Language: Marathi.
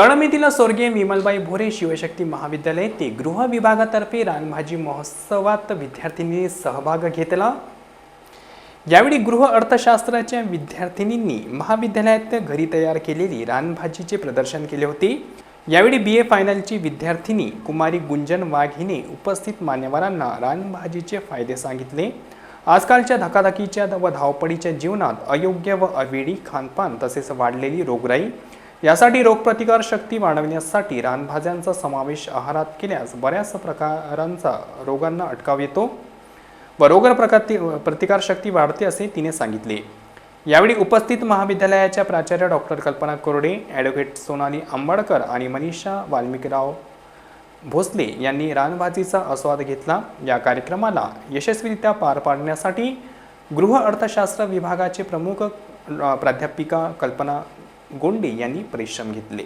कळमेतील स्वर्गीय विमलबाई भोरे शिवशक्ती महाविद्यालय ते गृह विभागातर्फे रानभाजी महोत्सवात विद्यार्थिनी सहभाग घेतला. यावेळी गृह अर्थशास्त्राच्या विद्यार्थिनींनी महाविद्यालयात घरी तयार केलेली रानभाजीचे प्रदर्शन केले होते. यावेळी बी ए फायनलची विद्यार्थिनी कुमारी गुंजन वाघ हिने उपस्थित मान्यवरांना रानभाजीचे फायदे सांगितले. आजकालच्या धकाधकीच्या व धावपळीच्या जीवनात अयोग्य व अवेळी खानपान तसेच वाढलेली रोगराई यासाठी रोगप्रतिकार शक्ती वाढवण्यासाठी रानभाज्यांचा समावेश आहारात केल्यास बऱ्याच प्रकारांचा रोगांना अटकाव येतो व रोग प्रतिकारशक्ती वाढते असे तिने सांगितले. यावेळी उपस्थित महाविद्यालयाच्या प्राचार्य डॉक्टर कल्पना कोरडे ॲडव्होकेट सोनाली आंबडकर आणि मनीषा वाल्मिकराव भोसले यांनी रानभाजीचा आस्वाद घेतला. या कार्यक्रमाला यशस्वीरित्या पार पाडण्यासाठी गृह अर्थशास्त्र विभागाचे प्रमुख प्राध्यापिका कल्पना गोंडे यांनी परिश्रम घेतले.